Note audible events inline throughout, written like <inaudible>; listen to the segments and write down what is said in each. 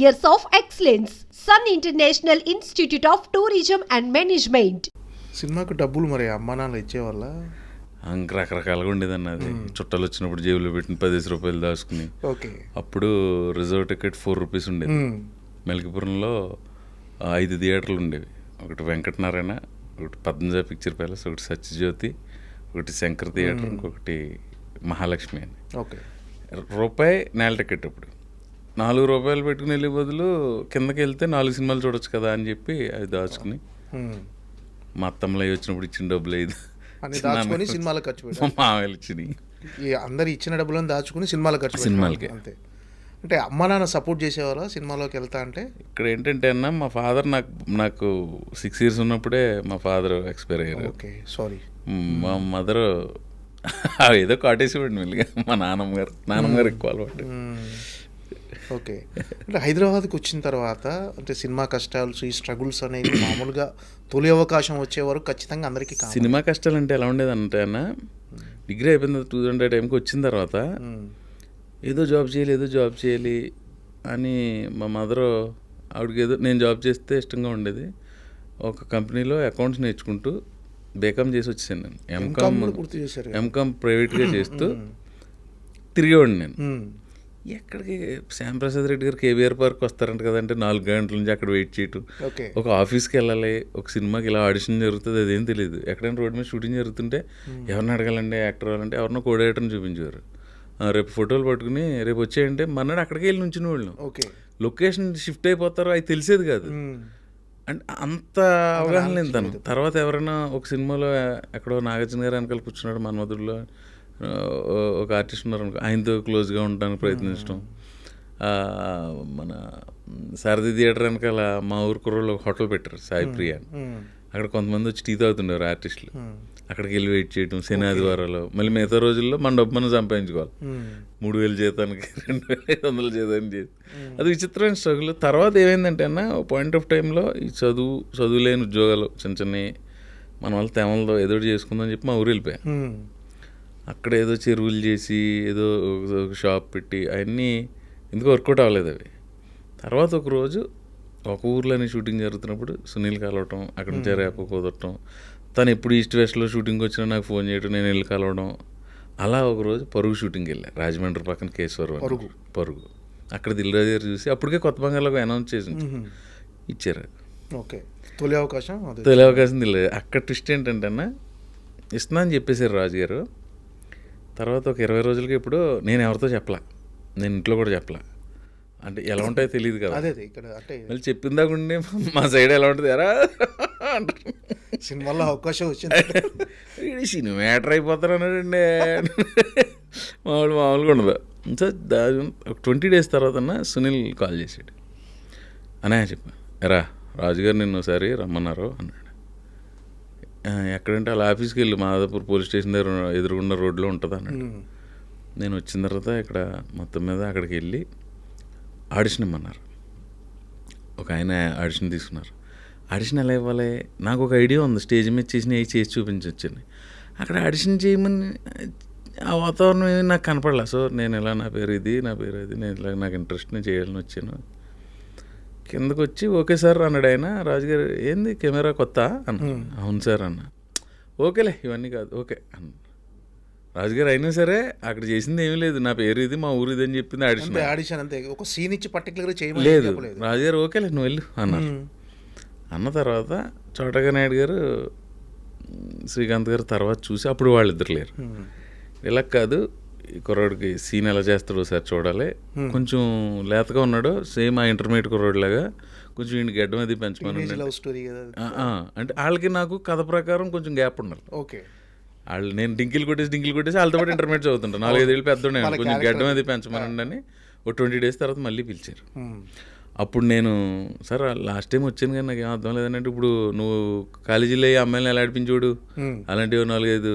years of excellence. Sun International Institute of Tourism and Management. సినిమాకు డబ్బులు మరి అమ్మా నాన్న ఇచ్చేవాళ్ళ? రకరకాలుగా ఉండేదన్న అది. చుట్టాలు వచ్చినప్పుడు జేబులో పెట్టిన పదిహేను రూపాయలు దాచుకుని. ఓకే. అప్పుడు రిజర్వ్ టికెట్ ఫోర్ రూపీస్ ఉండేది. మెలికిపురంలో ఆ, ఐదు థియేటర్లు ఉండేవి. ఒకటి వెంకటనారాయణ ఒకటి పద్మజ పిక్చర్ ప్యాలెస్ ఒకటి సత్యజ్యోతి ఒకటి శంకర్ థియేటర్ ఇంకొకటి మహాలక్ష్మి అని. ఓకే. రూపాయి నేల టికెట్ ఇప్పుడు నాలుగు రూపాయలు పెట్టుకుని వెళ్ళే బదులు కిందకి వెళ్తే నాలుగు సినిమాలు చూడొచ్చు కదా అని చెప్పి అవి దాచుకుని మా అత్తమ్మలు అవి వచ్చినప్పుడు ఇచ్చిన డబ్బులు ఐదు. దాచుకొని సినిమాలకు ఖర్చు మామయ్యలు ఇచ్చినాయి. ఈ అందరు ఇచ్చిన డబ్బులను దాచుకుని సినిమాలకు ఖర్చు. సినిమాలకే. అంతే. అంటే అమ్మా నాన్న సపోర్ట్ చేసేవారా సినిమాలోకి వెళ్తా అంటే? ఇక్కడ ఏంటంటే అన్న మా ఫాదర్ నాకు నాకు సిక్స్ ఇయర్స్ ఉన్నప్పుడే మా ఫాదర్ ఎక్స్పైర్ అయ్యారు. Okay sorry. మా మదర్ <laughs> ఏదో కాటేసేవాడు మెల్లిగా మా నాన్నమ్మ గారు. నాన్నమ్మ గారు ఎక్కువ అలవాటు. ఓకే. అంటే హైదరాబాద్కి వచ్చిన తర్వాత అంటే సినిమా కష్టాలు ఈ స్ట్రగుల్స్ అనేవి మామూలుగా తొలి అవకాశం వచ్చే వరకు ఖచ్చితంగా అందరికీ సినిమా కష్టాలు అంటే ఎలా ఉండేది అంటే అన్న డిగ్రీ అయిపోయిన టూ థౌసండ్ టైంకి వచ్చిన తర్వాత ఏదో జాబ్ చేయాలి ఏదో జాబ్ చేయాలి అని మా మదర్ ఆవిడకి ఏదో నేను జాబ్ చేస్తే ఇష్టంగా ఉండేది. ఒక కంపెనీలో అకౌంట్స్ నేర్చుకుంటూ బేకామ్ చేసి వచ్చేసాను నేను. ఎంకామ్. ఎంకామ్ ప్రైవేట్గా చేస్తూ తిరిగేవాడిని నేను. ఎక్కడికి? శ్యాంప్రసాద్ రెడ్డి గారు కేవీఆర్ పార్క్ వస్తారంట కదంటే నాలుగు గంటల నుంచి అక్కడ వెయిట్ చేయటం. ఒక ఆఫీస్కి వెళ్ళాలి ఒక సినిమాకి ఇలా ఆడిషన్ జరుగుతుంది అదేం తెలియదు ఎక్కడైనా రోడ్ మీద షూటింగ్ జరుగుతుంటే ఎవరిని అడగాలండి యాక్టర్ వాళ్ళంటే ఎవరినో కోడేటర్ని చూపించేవారు. రేపు ఫోటోలు పట్టుకుని రేపు వచ్చేయంటే మన్నాడు అక్కడికి వెళ్ళి నుంచిన వాళ్ళం ఓకే. లొకేషన్ షిఫ్ట్ అయిపోతారో అది తెలిసేది కాదు. అంటే అంత అవగాహన లేదు తను. తర్వాత ఎవరైనా ఒక సినిమాలో ఎక్కడో నాగార్జున గారు వెనకాల కూర్చున్నాడు మన్మధుడిలో. ఒక ఆర్టిస్ట్ ఉన్నారు అనుకో ఆయనతో క్లోజ్గా ఉండడానికి ప్రయత్నించడం మన సారథి థియేటర్ వెనకాల మా ఊరు కుర్రోళ్ళు ఒక హోటల్ పెట్టారు సాయి ప్రియ. అక్కడ కొంతమంది వచ్చి టీ తాగుతుండేవారు ఆర్టిస్టులు అక్కడికి వెళ్ళి వెయిట్ చేయడం శని ఆదివారాలు. మళ్ళీ మిగతా రోజుల్లో మన డబ్బు మనం సంపాదించుకోవాలి. మూడు వేలు జీతానికి <laughs> రెండు వేల ఐదు వందల జీతానికి చేసి. అది విచిత్రమైన స్ట్రగుల్ తర్వాత ఏమైందంటే అన్న పాయింట్ ఆఫ్ టైంలో ఈ చదువు చదువు లేని ఉద్యోగాలు చిన్న చిన్నవి మన వాళ్ళ తెమలతో ఒకటి చేసుకుందాం చెప్పి మా ఊరు వెళ్ళిపోయాం. అక్కడ ఏదో చెరువులు చేసి ఏదో షాప్ పెట్టి అవన్నీ ఎందుకు వర్కౌట్ అవ్వలేదు అవి. తర్వాత ఒక రోజు ఒక ఊర్లోనే షూటింగ్ జరుగుతున్నప్పుడు సునీల్ కలవటం అక్కడ నుంచి రేపు కుదరటం. తను ఎప్పుడు ఈస్ట్ వెస్ట్లో షూటింగ్ వచ్చినా నాకు ఫోన్ చేయడం నేను వెళ్ళి కలవడం. అలా ఒక రోజు పరుగు షూటింగ్కి వెళ్ళా. రాజమండ్రి పక్కన కేశవరం. పరుగు. పరుగు. అక్కడ దిల్రాజు గారు చూసి అప్పటికే కొత్త బంగాళాకు అనౌన్స్ చేసి. ఇచ్చారు. ఓకే. తొలి అవకాశం తొలి అవకాశం తెలియదు అక్కడ ట్విస్ట్ ఏంటంటే అన్న ఇస్తున్నా అని చెప్పేశారు రాజుగారు తర్వాత ఒక ఇరవై రోజులకి ఇప్పుడు నేను ఎవరితో చెప్పలా. నేను ఇంట్లో కూడా చెప్పలా. అంటే ఎలా ఉంటాయో తెలియదు కదా. అదే ఇక్కడ అంటే మళ్ళీ చెప్పిన మా సైడ్ ఎలా ఉంటుంది ఎరా? <laughs> అంటారు సినిమాలో అవకాశం వచ్చింది. <laughs> సినిమా యాక్టర్ అయిపోతారు అన్నాడండి. మామూలు మామూలుగా ఉండదు. సో దాని ఒక ట్వంటీ డేస్ తర్వాత సునీల్ కాల్ చేశాడు. అనే చెప్పా. ఎరా రాజుగారు నిన్ను ఒకసారి రమ్మన్నారు అన్నాడు. "ఆ, ఎక్కడంటే వాళ్ళ ఆఫీస్కి వెళ్ళి మాదాపూర్ పోలీస్ స్టేషన్ దగ్గర ఎదురుగున్న రోడ్లో ఉంటుంది అన్నాడు. నేను వచ్చిన తర్వాత ఇక్కడ మొత్తం మీద అక్కడికి వెళ్ళి ఆడిషన్ ఇమ్మన్నారు. ఒక ఆయన ఆడిషన్ తీసుకున్నారు. ఆడిషన్ ఎలా ఇవ్వాలి? నాకు ఒక ఐడియా ఉంది. స్టేజ్ మీద చేసిన అవి చేసి చూపించవచ్చని అక్కడ ఆడిషన్ చేయమని ఆ వాతావరణం ఏమీ నాకు కనపడలే. సో నేను ఇలా నా పేరు ఇది నా పేరు ఇది నేను ఇలా నాకు ఇంట్రెస్ట్ నేను చేయాలని వచ్చాను. కిందకు వచ్చి ఓకే సార్ అన్నాడు ఆయన. రాజుగారు ఏంది కెమెరా కొత్త? అన్న అవును సార్ అన్న. ఓకేలే ఇవన్నీ కాదు. ఓకే అన్న రాజుగారు అయినా సరే అక్కడ చేసింది ఏమీ లేదు. నా పేరు ఇది మా ఊరు ఇది అని చెప్పింది ఆడిషన్ ఆడిషన్ అంతే. ఒక సీన్ ఇచ్చి పర్టికులర్ చేయమని లేదు. రాజుగారు ఓకేలే నువ్వు వెళ్ళు అన్నారు. మ్మ్. అన్న తర్వాత చోటగా నాయుడు గారు శ్రీకాంత్ గారు తర్వాత చూసి అప్పుడు వాళ్ళిద్దరు లేరు. ఇలా కాదు కుర్రోడికి సీన్ ఎలా చేస్తాడో ఒకసారి చూడాలి. కొంచెం లేతగా ఉన్నాడు సేమ్ ఆ ఇంటర్మీడియట్ కుర్రోడిలాగా. కొంచెం ఈయన గడ్డం అది పెంచమని. లవ్ స్టోరీ కదా అంటే వాళ్ళకి నాకు కథ ప్రకారం కొంచెం గ్యాప్ ఉండాలి. ఓకే. వాళ్ళు నేను డింకిల్ కొట్టేసి డింకిల్ కొట్టేసి వాళ్ళతో పాటు ఇంటర్మీడియట్ చదువుతుంటాను. నాలుగైదు పెద్దోడే వాళ్ళ కొంచెం గడ్డం అది పెంచమనండి అని ఒక ట్వంటీ డేస్ తర్వాత మళ్ళీ పిలిచారు. అప్పుడు నేను సార్ లాస్ట్ టైం వచ్చాను కానీ నాకు ఏం అర్థం లేదంటే ఇప్పుడు నువ్వు కాలేజీలో ఈ అమ్మాయిని ఎలా ఆడిపించోడు. అలాంటివి నాలుగైదు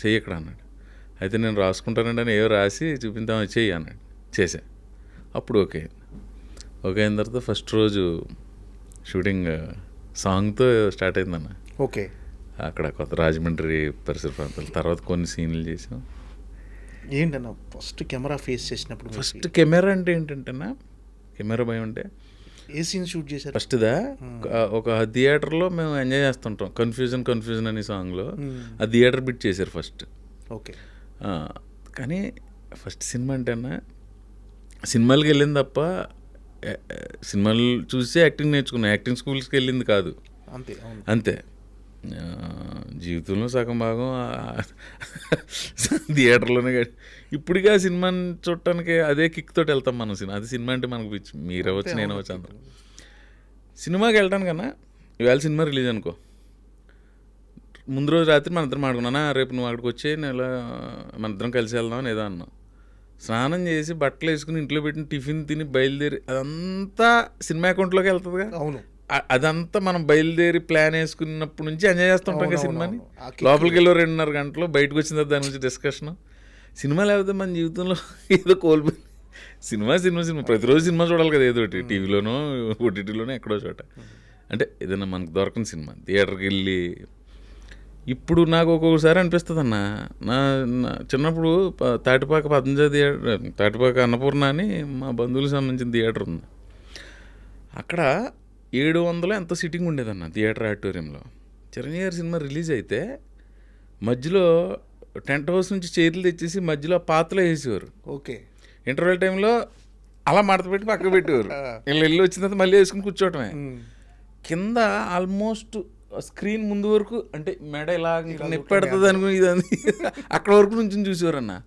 చెయ్యి ఇక్కడ అన్నాడు. అయితే నేను రాసుకుంటానండి అని ఏవో రాసి చూపించామని చెయ్యి అన్నాడు. చేశా. అప్పుడు ఓకే అయింది. ఓకే అయిన తర్వాత ఫస్ట్ రోజు షూటింగ్ సాంగ్తో స్టార్ట్ అయిందన్న. ఓకే. అక్కడ కొత్త రాజమండ్రి పరిసర ప్రాంతాలు తర్వాత కొన్ని సీన్లు చేసాం ఏంటన్నా ఫస్ట్ కెమెరా ఫేస్ చేసినప్పుడు ఫస్ట్ కెమెరా అంటే ఏంటంటేనా కెమెరా భయం అంటే ఏ సీన్ షూట్ చేశారు? ఫస్ట్దా? ఒక థియేటర్లో మేము ఎంజాయ్ చేస్తుంటాం కన్ఫ్యూజన్ కన్ఫ్యూజన్ అనే సాంగ్లో. ఆ థియేటర్ బిట్ చేశారు ఫస్ట్. ఓకే. కానీ ఫస్ట్ సినిమా అంటే అన్న సినిమాలకి వెళ్ళింది తప్ప సినిమాలు చూసి యాక్టింగ్ నేర్చుకున్నా. యాక్టింగ్ స్కూల్స్కి వెళ్ళింది కాదు. అంతే అంతే. జీవితంలో సగం భాగం థియేటర్లోనే ఇప్పటికీ ఆ సినిమాని చూడటానికి అదే కిక్ తోటి వెళ్తాం మనం సినిమా. అది సినిమా అంటే మనకు పిచ్చి. మీరు అవ్వచ్చు నేను అవ్వచ్చు అందరం సినిమాకి వెళ్ళటానికన్నా ఇవాళ సినిమా రిలీజ్ అనుకో. ముందు రోజు రాత్రి మన ఇద్దరం ఆడుకున్నానా? రేపు నువ్వు అక్కడికి వచ్చి నేను ఇలా మన ఇద్దరం కలిసి వెళ్దాం అని ఏదో అన్నాం స్నానం చేసి బట్టలు వేసుకుని ఇంట్లో పెట్టిన టిఫిన్ తిని బయలుదేరి అదంతా సినిమా అకౌంట్లోకి వెళ్తుందిగా? అవును. అదంతా మనం బయలుదేరి ప్లాన్ వేసుకున్నప్పటి నుంచి ఎంజాయ్ చేస్తుంటాం కదా సినిమాని. లోపలికి వెళ్ళి రెండున్నర గంటలు బయటకు వచ్చిన తర్వాత దాని గురించి డిస్కషన్. సినిమా లేకపోతే మన జీవితంలో <laughs> ఏదో కోల్పోయి సినిమా సినిమా సినిమా. ప్రతిరోజు సినిమా చూడాలి కదా ఏదో ఒకటి. టీవీలోనో ఓటీటీలోనో ఎక్కడో చోట. అంటే ఏదైనా మనకు దొరకని సినిమా. థియేటర్కి వెళ్ళి ఇప్పుడు నాకు ఒక్కొక్కసారి అనిపిస్తుంది అన్న. నా చిన్నప్పుడు తాటిపాక పద్మజ థియేటర్ తాటిపాక అన్నపూర్ణ అని మా బంధువులకు సంబంధించిన థియేటర్ ఉంది. అక్కడ ఏడు వందలు ఎంతో సిట్టింగ్ ఉండేదన్న థియేటర్ ఆడిటోరియంలో. చిరంజీవి గారి సినిమా రిలీజ్ అయితే మధ్యలో టెంట్ హౌస్ నుంచి చైర్లు తెచ్చేసి మధ్యలో ఆ పాతలో వేసేవారు. ఓకే. ఇంటర్వెల్ టైంలో అలా మడత పెట్టి పక్కకు పెట్టేవారు. వీళ్ళు వెళ్ళి వచ్చిన తర్వాత మళ్ళీ వేసుకుని కూర్చోవటమే. కింద ఆల్మోస్ట్ స్క్రీన్ ముందు వరకు అంటే మెడ ఇలా నొప్పి పెడుతుంది అనుకుని ఇదని అక్కడ వరకు నుంచి చూసేవారు అన్న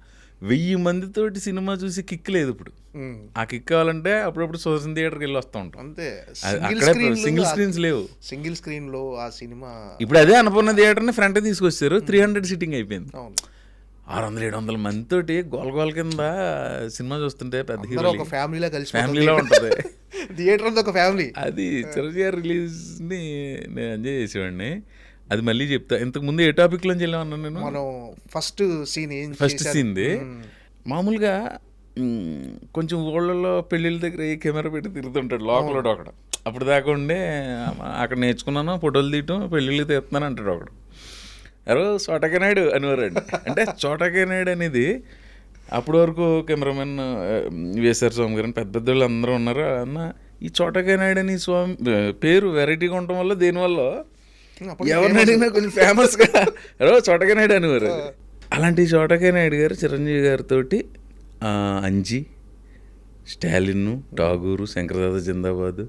వెయ్యి మందితోటి సినిమా చూసి కిక్ లేదు ఇప్పుడు. ఆ కిక్ కావాలంటే అప్పుడప్పుడు సుదర్శన్ థియేటర్కి వెళ్ళి వస్తూ ఉంటాం. అంతే. సింగిల్ అక్కడే స్క్రీన్ సింగిల్ స్క్రీన్స్ లేవు. సింగిల్ స్క్రీన్లో ఆ సినిమా ఇప్పుడు అదే అన్నపూర్ణ థియేటర్ని ఫ్రంట్ తీసుకొచ్చారు. త్రీ హండ్రెడ్ సీటింగ్ అయిపోయింది. ఆరు వందల ఏడు వందల మందితోటి గోల గోల కింద సినిమా చూస్తుంటే పెద్ద హీరో ఫ్యామిలీలో కలిసి ఫ్యామిలీలో ఉంటుంది. థియేటర్ ఒక ఫ్యామిలీ. అది చిరంజీవి రిలీజ్ని నేను ఎంజాయ్ చేసేవాడిని. అది మళ్ళీ చెప్తా. ఇంతకు ముందు ఏ టాపిక్లోంచి వెళ్ళామన్నా నేను? మనం ఫస్ట్ సీన్ ఏం ఫస్ట్? సీన్ది? మ్మ్. మామూలుగా కొంచెం ఊళ్ళలో పెళ్ళిళ్ళ దగ్గర ఏ కెమెరా పెట్టి తిరుగుతుంటాడు లోపల ఒకడు. అప్పుడు దాకా ఉండే అక్కడ నేర్చుకున్నాను ఫోటోలు తీయటం పెళ్ళిళ్ళకి తీస్తున్నాను అంటాడు ఒకడు. ఎవరో చోటకనాయుడు అనేవారండి. అంటే చోటకనాయుడు అనేది అప్పటి వరకు కెమెరామెన్ వేసారు స్వామి గారు అని పెద్ద పెద్ద వాళ్ళు అందరూ ఉన్నారు. అన్న ఈ చోటకనాయుడు అని స్వామి పేరు వెరైటీగా ఉండటం వల్ల దేనివల్ల అప్పుడు ఎవరిని అడిగినా కొంచెం ఫేమస్గా ఎవరో చోటకనాయుడు అనేవారు అలాంటి చోటకనాయుడు గారు చిరంజీవి గారితో అంజి స్టాలిన్ టాగూరు శంకరదాద జిందాబాద్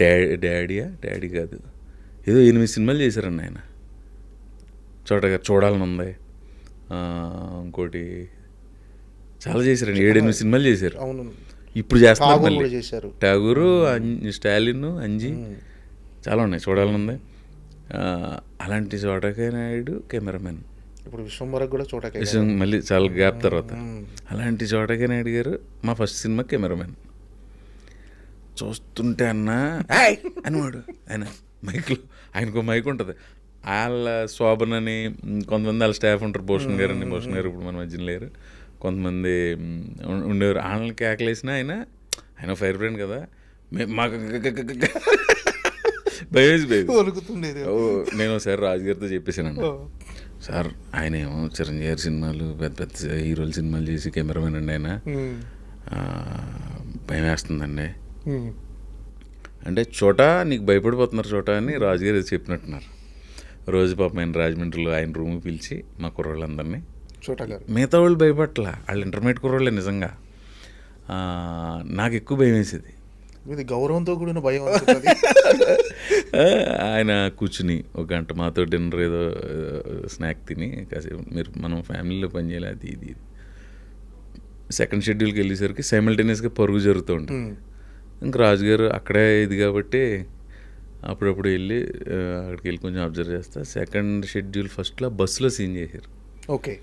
డా డాడీయా డాడీ కాదు. ఏదో ఎనిమిది సినిమాలు చేశారండి ఆయన. చోటగా చూడాలని ఉంది ఇంకోటి చాలా చేశారండి ఏడెనిమిది సినిమాలు చేశారు. అవును. ఇప్పుడు చేస్తున్నారు మళ్ళీ. చేశారు. ఠాగూరు అం- స్టాలిన్ అంజి. చాలా ఉన్నాయి. చూడాలని ఉంది. ఆ, అలాంటి చోటకే నాయుడు కెమెరామెన్ ఇప్పుడు విశ్వంబరకు కూడా చోటకే విషయం మళ్ళీ చాలా గ్యాప్ తర్వాత. అలాంటి చోటకే నాయుడు గారు మా ఫస్ట్ సినిమా కెమెరామెన్ చూస్తుంటే అన్న అనేవాడు. ఆయన మైక్లో ఆయనకు మైక్ ఉంటుంది. వాళ్ళ శోభన్ అని మ్, కొంతమంది వాళ్ళ స్టాఫ్ ఉంటారు. భూషణ్ గారు అని భూషణ్ గారు ఇప్పుడు మన మధ్యన లేరు. కొంతమంది ఉండేవారు. వాళ్ళని కేకలేసిన ఆయన ఆయన ఫైర్ బ్రాండ్ కదా. మాకు భయం భయం వణుకుతుండేది. ఓ, నేను ఒకసారి రాజుగారితో చెప్పేసాను సార్ ఆయన ఏమో చిరంజీవి గారి సినిమాలు పెద్ద పెద్ద హీరోల సినిమాలు చేసి కెమెరామెన్ అండి ఆయన. భయం వేస్తుందండి. అంటే చోట నీకు భయపడిపోతున్నారు చోట అని రాజుగారు చెప్పినట్టున్నారు. రోజు పాపం ఆయన రాజమండ్రిలో ఆయన రూమ్కి పిలిచి మా కుర్రోళ్ళందరినీ చోటా గారు మిగతా వాళ్ళు భయపట్ల వాళ్ళు ఇంటర్మీడియట్ కుర్రోళ్ళే నిజంగా. నాకు ఎక్కువ భయం వేసేది. ఇది గౌరవంతో కూడిన భయం <laughs> ఆయన కూర్చుని ఒక గంట మాతో డిన్నర్ ఏదో స్నాక్ తిని కాసేపు మీరు మనం ఫ్యామిలీలో పని చేయాలి అది ఇది ఇది. సెకండ్ షెడ్యూల్కి వెళ్ళేసరికి సైమల్టేనియస్గా పరుగు జరుగుతూ ఉంటుంది. ఇంకా రాజుగారు అక్కడే ఇది కాబట్టి అప్పుడప్పుడు వెళ్ళి అక్కడికి వెళ్ళి కొంచెం అబ్జర్వ్ చేస్తా. సెకండ్ షెడ్యూల్ ఫస్ట్లో బస్సులో సీన్ చేశారు. ఓకే.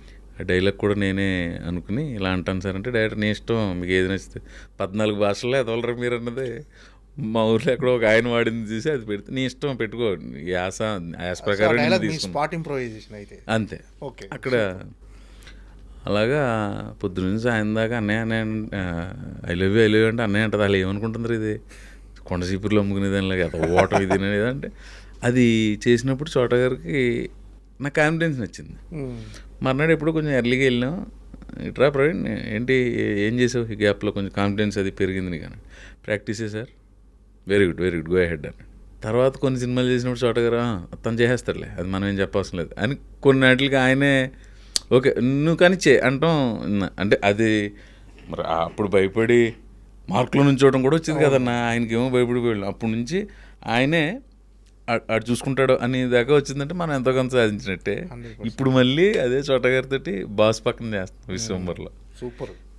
డైలాగ్ కూడా నేనే అనుకుని ఇలా అంటాను సార్. అంటే డైరెక్ట్ నీ ఇష్టం మీకు ఏది నచ్చితే పద్నాలుగు భాషల్లో ఎదవలరా మీరు అన్నది. మా ఊర్లో ఎక్కడో ఒక ఆయన వాడింది చూసి అది పెడితే నీ ఇష్టం పెట్టుకో యాస యాస ప్రకారం. స్పాట్ ఇంప్రూవైజేషన్ అయితే. అంతే. ఓకే అక్కడ అలాగా పొద్దున్న సాయం దాకా అన్నయ్య అన్నయ్య I love you I love you అంటే అన్నయ్య అంటది. అలా ఏమనుకుంటున్నారు ఇది? కొండ చీపుర్లు అమ్ముకునేదాని కదా ఓటం ఇది అంటే అది చేసినప్పుడు చోట గారికి నాకు కాన్ఫిడెన్స్ నచ్చింది. మ్మ్. మర్నాడు ఎప్పుడు కొంచెం ఎర్లీగా వెళ్ళాం ఇట్రా ప్రవీణ్ ఏంటి ఏం చేసావు? ఈ గ్యాప్లో కొంచెం కాన్ఫిడెన్స్ అది పెరిగింది కానీ ప్రాక్టీసే sir? Very good very good go ahead. తర్వాత కొన్ని సినిమాలు చేసినప్పుడు చోటగారా అతను తను చేసేస్తారులే అది మనం ఏం చెప్పవసరం లేదు. అని కొన్ని వాటికి ఆయనే ఓకే నువ్వు కానీ చే అంటాం. అంటే అది మరి అప్పుడు భయపడి మార్కులో నుంచోవడం కూడా వచ్చింది కదన్న. ఆయనకేమో భయపడిపోయాడు అప్పటి నుంచి ఆయనే ఆడు చూసుకుంటాడు అని దాకా వచ్చిందంటే మనం ఎంతో కొంత సాధించినట్టే. 100%. ఇప్పుడు మళ్ళీ అదే చోట గారితో బాస్ పక్కన చేస్తాం విశ్వంబర్లో. సూపర్.